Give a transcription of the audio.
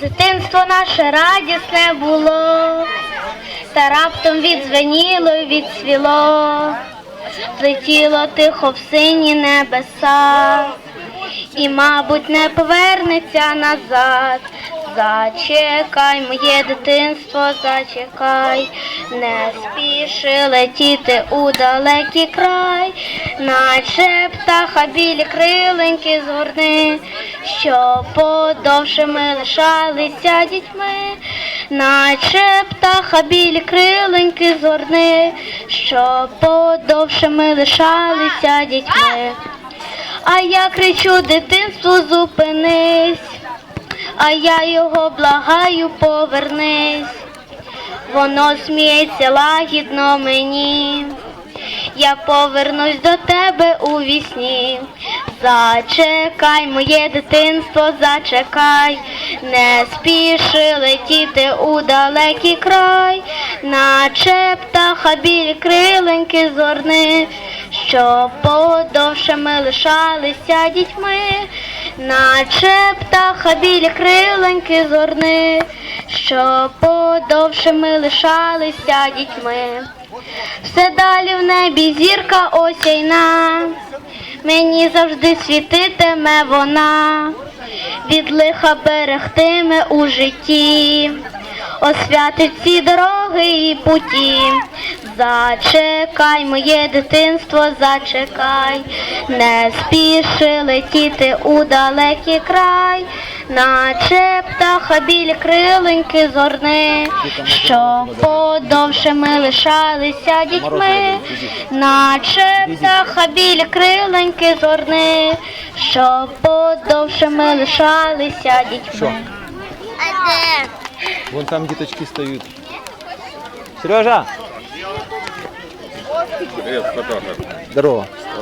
Дитинство наше радісне було, та раптом відзвеніло й відсвіло, злетіло тихо в сині небеса, і, мабуть, не повернеться назад. Зачекай, моє дитинство, зачекай, не спіши летіти у далекий край, наче птаха білі криленьки згорни, що подовше ми лишалися дітьми, наче птаха білі криленьки згорни, що подовше ми лишалися дітьми. А я кричу дитинству, зупинись, а я його благаю, повернись. Воно сміється лагідно мені. Я повернусь до тебе у вісні. Зачекай, моє дитинство, зачекай, не спіши летіти у далекий край, наче птаха білі криленьки зорни, що подовше ми лишалися дітьми, наче птаха білі криленьки зорни, що подовше ми лишалися дітьми. Все далі в небі зірка осяйна, мені завжди світитиме вона, від лиха берегтиме у житті, освятить всі дороги і путі. Зачекай, моє дитинство, зачекай, не спіши летіти у далекий край, наче птаха білі криленьки зорни, що подовше ми лишалися дітьми, наче птаха білі криленьки зорни, що подовше ми лишалися дітьми. Вон там діточки стоять. Сережа! Здорово.